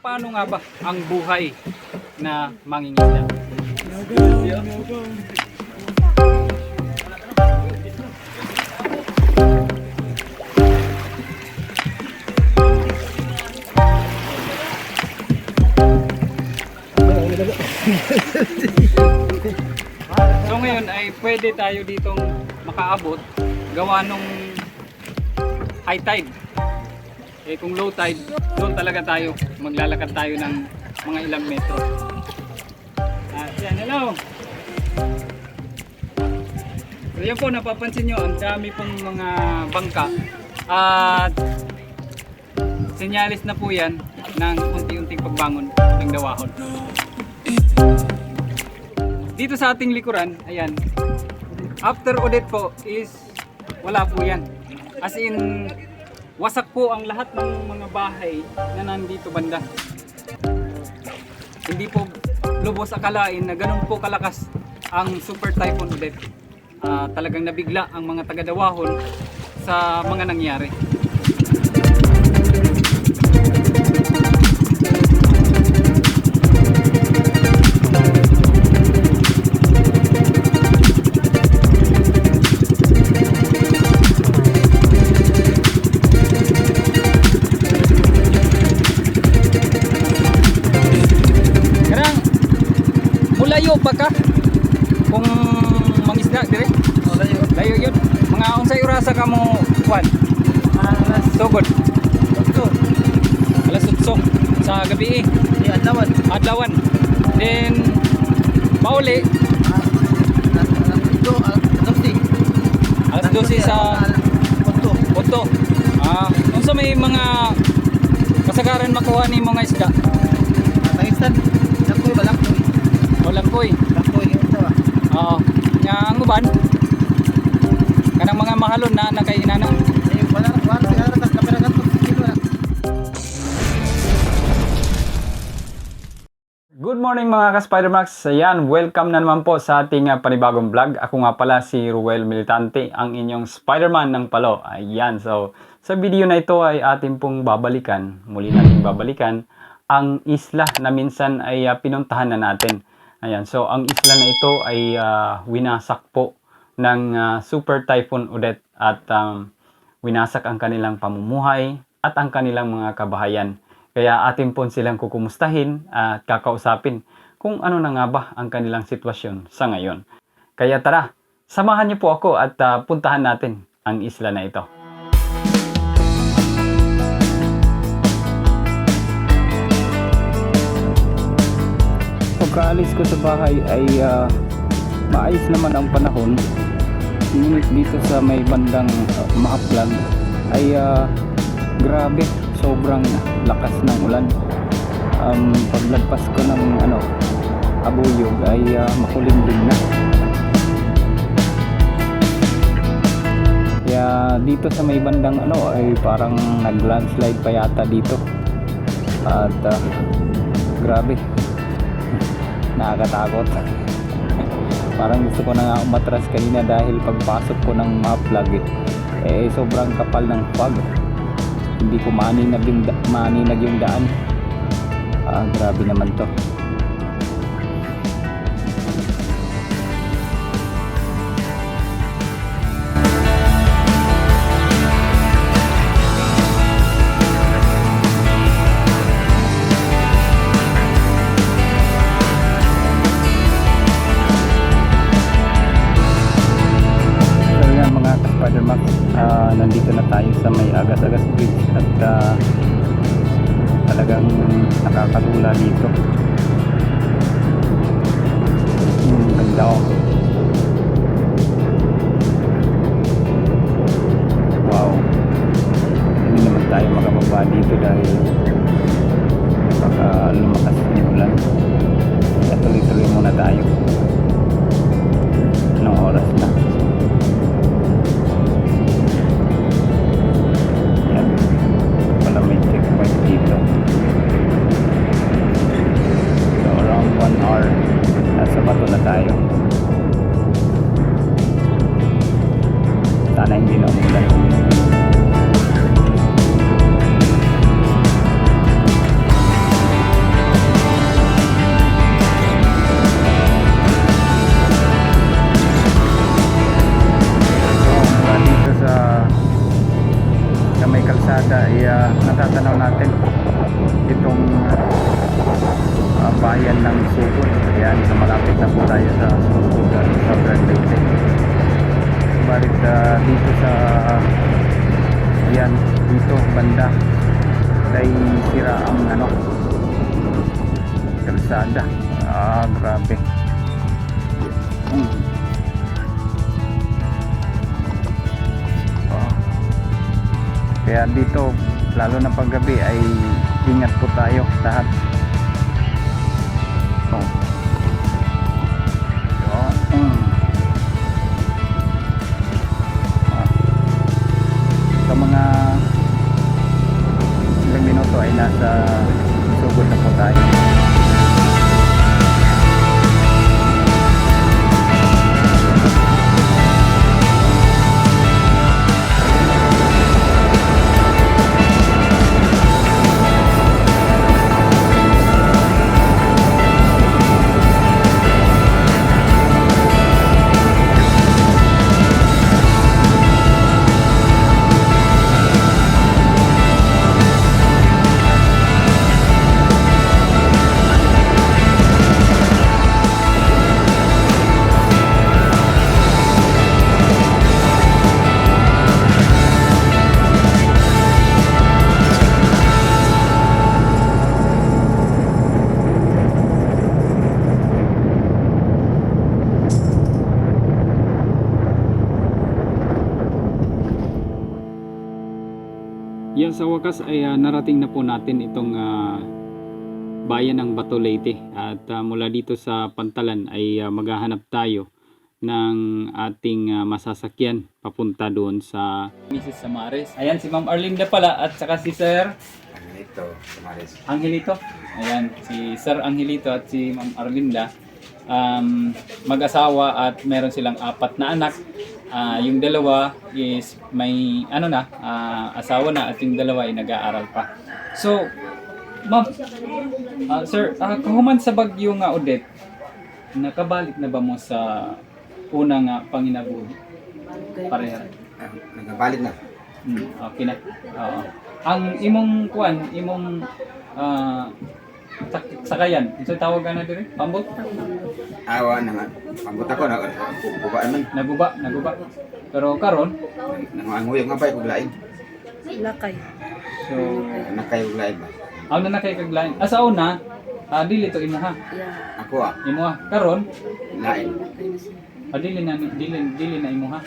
paano nga ba ang buhay na mangingisda? So ngayon ay pwede tayo ditong makaabot gawa nung high tide. Eh kung low tide, doon talaga tayo. Maglalakad tayo ng mga ilang metro. Ah, yan, hello. So yan po, napapansin nyo, ang dami pong mga bangka. At senyalis na po yan ng unti-unting pagbangon ng dawahon. Dito sa ating likuran, ayan, after audit po is wala po yan. As in, wasak po ang lahat ng mga bahay na nandito banda. Hindi po lubos akalain na ganun po kalakas ang Super Typhoon Odette. Ah, talagang nabigla ang mga taga-Dawahon sa mga nangyari. Gabi eh. Di adlawan. Adlawan. Then mauli dosti. alas 12 sa Punto. Punto. Ah, unsa may mga kasagaran makuha ni mga isda? Pakistan. Lakoy ba lakoy? Walang koy. Lakoy ito ah. Oo. Nya ang uban kanang mga mahalon na nakainana. Ay Morning mga ka-Spidermax. Ayan, welcome na naman po sa ating uh, panibagong vlog. Ako nga pala si Ruel Militante, ang inyong Spiderman ng Palo. Ayan, so sa video na ito ay ating pong babalikan, muli natin babalikan, ang isla na minsan ay uh, pinuntahan na natin. Ayan, so ang isla na ito ay uh, winasak po ng uh, Super Typhoon Odette at um, winasak ang kanilang pamumuhay at ang kanilang mga kabahayan. Kaya atin po silang kukumustahin at kakausapin kung ano na nga ba ang kanilang sitwasyon sa ngayon. Kaya tara, samahan niyo po ako at ah, puntahan natin ang isla na ito. Pagkaalis ko sa bahay ay ah, maayos naman ang panahon. Ngunit dito sa may bandang uh, Maaplag ay ah, grabe, sobrang lakas ng ulan. Um, paglagpas ko ng ano, abuyog ay uh, makulimlim na. Kaya dito sa may bandang ano ay parang nag-landslide pa yata dito. At ah, grabe. Nakakatakot. parang gusto ko na nga umatras kanina dahil pagpasok ko ng maplag eh, eh sobrang kapal ng fog hindi ko maninag yung, maninag yung daan. Ah grabe naman to bayan ng Sugod. Ayan, so malapit na po tayo sa Sugod at Southern Leyte. Balik ah, dito sa Ayan, dito banda ay sira ang ano kalsada. Ah, grabe. Hmm. Kaya dito, lalo na paggabi ay ingat po tayo lahat. Ay sa wakas ay ah, narating na po natin itong ah, bayan ng Bato Leyte at ah, mula dito sa Pantalan ay ah, maghahanap tayo ng ating ah, masasakyan papunta doon sa Mrs. Samares. Ayan si Ma'am Arlinda pala at saka si Sir Ito, Samares. Angelito. Ayan si Sir Angelito at si Ma'am Arlinda. Um, mag-asawa at meron silang apat na anak. Ah, yung dalawa is may ano na, ah, asawa na at yung dalawa ay nag-aaral pa. So, ma'am, ah, sir, ah, kahuman sa bagyo nga Odette, nakabalik na ba mo sa unang nga panginabuhi? Pareha. Ah, nagabalik na. Hmm, okay na. Oo. Ang imong kuan, imong sak- sakayan, ito tawag ka na dire? Pambot? Awa na nga. Pambot ako na. Buba naman. Naguba, naguba. Pero karon, Nanganguyo nga ba yung lain? Lakay. so Nakay yung lain ba? Ako na kay kaglain. Ah, sa una, ah, dili to imo ha. Yeah. Ako ah, Imo ha. Karon, lain. Ah, dili na dili dili na imo ha.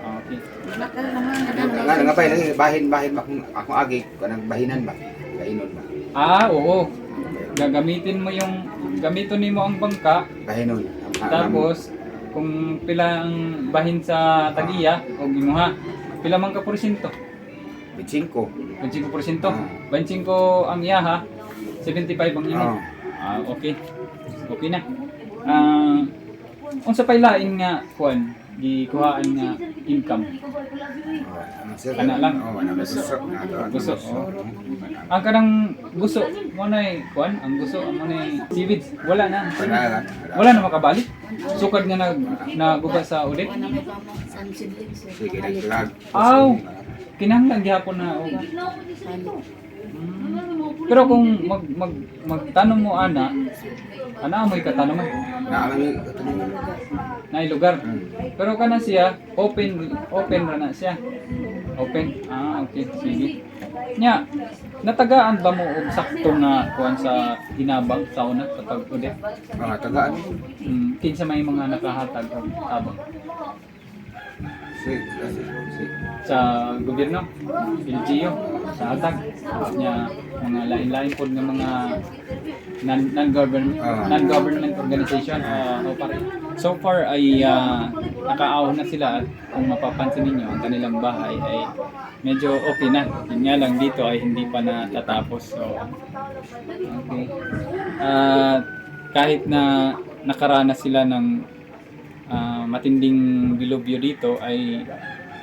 Ah, okay. Lakay naman. Nga nga ba yung bahin bahin ba akong akong agi kanang bahinan ba? Bahinon ba? Ah, oo. Gagamitin mo yung gamiton nimo ang bangka Bahinon. Ang- ang- tapos kung pila ang bahin sa tagiya o gimuha, pila man ka porsyento? Bitsinko. 25%. Ah. 25 ang iya ha. 75 ang imo. Oo. Ah, okay. Okay na. Ah, unsa pay lain nga kuan gikuhaan nga income? Kana lang. Gusto. Ang kanang gusto mo na kuan, ang gusto mo na seaweeds, wala na. Wala na makabalik. Sukad nga nag naguba sa naglag. Aw. Kinahanglan gihapon na. Mm. Pero kung mag mag magtanong mo ana, ana mo ikatanong Naalang yung katanong. na lugar. Hmm. Pero kana siya, open open ra na siya. Open. Ah, okay. Sige. Nya, natagaan ba mo og sakto nga kuan sa hinabang sa una sa pag-audit? Mga tagaan. Hmm, kinsa may mga nakahatag og tabang Sige, sige, sige. Sa gobyerno, LGU, sa hatag nya mga lain-lain pod nga mga non non-government Ah. non-government organization uh, o pare. So far ay ah, nakaahon na sila at kung mapapansin niyo ang kanilang bahay ay medyo okay na. Yun nga lang dito ay hindi pa natatapos. So okay. At kahit na nakaranas sila ng ah, matinding dilubyo dito ay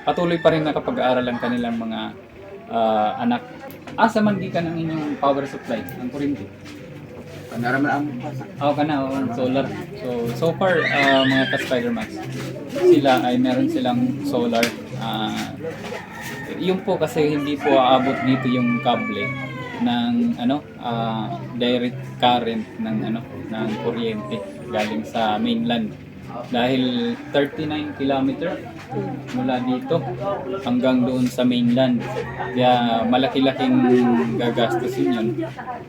patuloy pa rin nakapag-aaral ang kanilang mga ah, anak. Asa man gikan ang inyong power supply, ang kuryente? Panaraman ang Oo ka na, oo, solar. So, so far, ah, mga ka-Spider-Max, sila ay meron silang solar. Ah, yung po kasi hindi po aabot dito yung kable. ng ano ah, direct current ng ano ng kuryente galing sa mainland dahil 39 kilometer mula dito hanggang doon sa mainland kaya malaki-laking gagastusin yun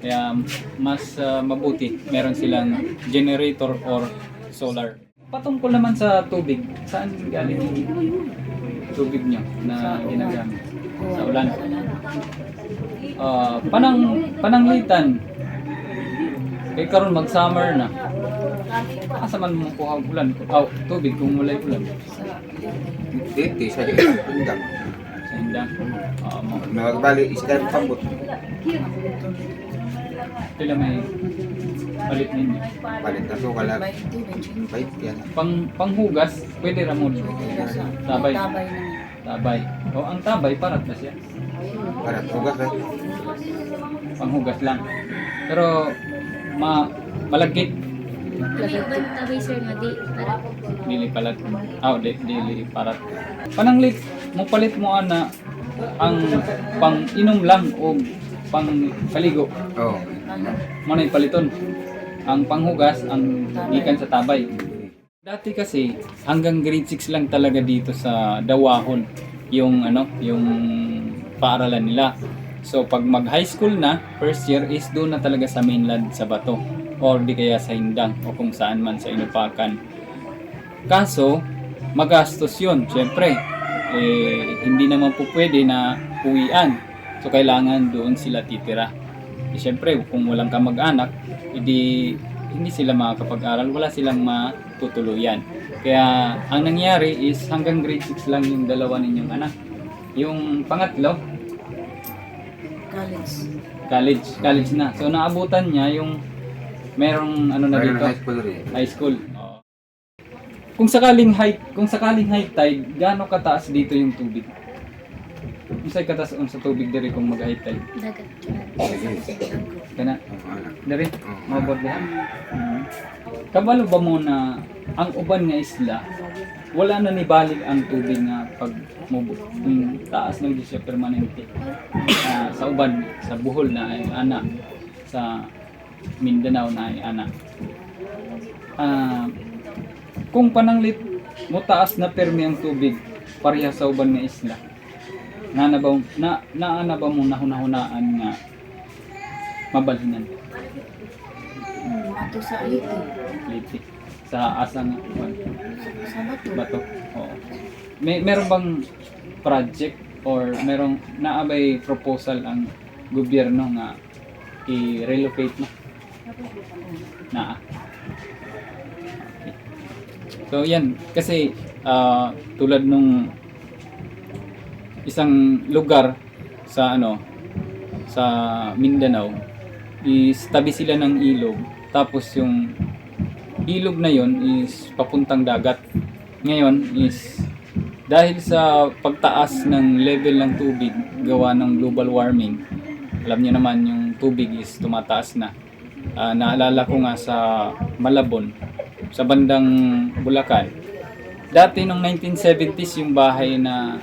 kaya mas ah, mabuti meron silang generator or solar patungkol naman sa tubig saan galing yung tubig nyo na ginagamit sa ulan Ah, panang pananglitan. Kay karon mag summer na. Asa man mo kuha ulan? Aw, tubig kung mulay ulan. Dito sa Indang. Sa indang. Ah, mo. Nagbali isa ka pambot. Pila may palit ninyo. Palit na to ito, medyo. Bait yan. Pang panghugas, pwede ra mo. Tabay. Tabay. O ang tabay parat na siya. Para tugas eh. Panghugas lang. Pero ma malagkit Di ba tabay sir nga di para dili palat. Aw, di dili parat. Pananglit mo palit mo ana ang pang inom lang o pang kaligo. Oo. Mo na paliton. Ang panghugas, ang gikan sa tabay. Dati kasi, hanggang grade 6 lang talaga dito sa Dawahon yung ano, yung paaralan nila. So pag mag high school na, first year is doon na talaga sa mainland sa Bato or di kaya sa Hindang o kung saan man sa Inupakan. Kaso, magastos yun, syempre. Eh, hindi naman po pwede na uwian. So kailangan doon sila titira. Eh, syempre, kung walang kamag-anak, hindi hindi sila makakapag-aral, wala silang matutuluyan. Kaya ang nangyari is hanggang grade 6 lang yung dalawa ninyong anak. Yung pangatlo, College. college, college na. So naabutan niya yung merong ano na dito, high school rin. high school. Oo. Kung sakaling high, kung sakaling high tide, gaano kataas dito yung tubig? Unsay kataas on sa tubig diri kung mag high tide? dagat. Kana diri mabot diha. Mhm. Kabalo ba mo na ang uban nga isla wala na ni balik ang tubig nga pag mubo yung taas ng siya permanente Ah, sa uban sa Bohol na ay ana sa Mindanao na ay ana Ah, kung pananglit mo taas na permi ang tubig pareha sa uban nga isla na na ba na naana ba mo nahunahunaan nga mabalhinan Hmm, ato sa Liti. Liti. Sa asa nga kuwan, Sa Bato. bato. Oo. May meron bang project or merong naabay proposal ang gobyerno nga i-relocate na? Naa. Okay. So yan kasi ah, tulad nung isang lugar sa ano sa Mindanao is tabi sila ng ilog tapos yung ilog na yon is papuntang dagat ngayon is dahil sa pagtaas ng level ng tubig gawa ng global warming alam niyo naman yung tubig is tumataas na Ah, naalala ko nga sa Malabon sa bandang Bulacan dati nung 1970s yung bahay na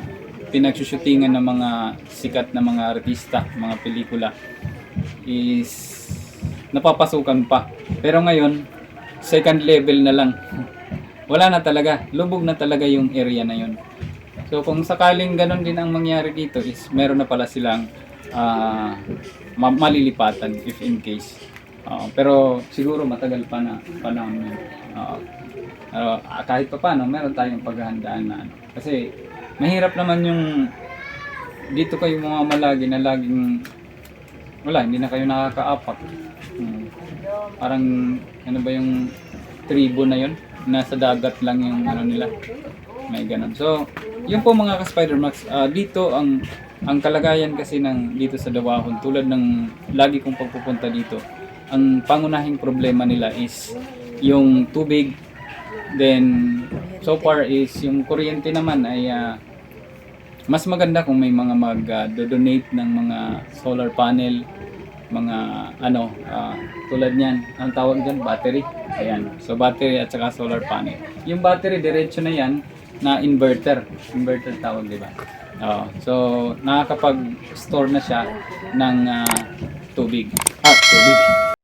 pinagsushootingan ng mga sikat na mga artista, mga pelikula is napapasukan pa. Pero ngayon, second level na lang. Wala na talaga. Lubog na talaga yung area na yun. So kung sakaling ganun din ang mangyari dito is meron na pala silang ma- malilipatan if in case. Oo, pero siguro matagal pa na panahon yun. Oo. pero ah, kahit pa paano, meron tayong paghahandaan na ano. Kasi mahirap naman yung dito kayo mga malagi na laging wala, hindi na kayo nakakaapak. Hmm. Parang ano ba yung tribo na yun? Nasa dagat lang yung ano nila. May ganun. So, yun po mga ka-Spider Max. ah, dito ang ang kalagayan kasi ng dito sa Dawahon tulad ng lagi kong pagpupunta dito. Ang pangunahing problema nila is yung tubig then so far is yung kuryente naman ay ah, mas maganda kung may mga mag-donate ng mga solar panel, mga ano, ah, tulad niyan, ang tawag diyan battery. Ayan. So battery at saka solar panel. Yung battery diretso na yan na inverter. Inverter tawag, di ba? Oo. so nakakapag-store na siya ng ah, tubig. At tubig.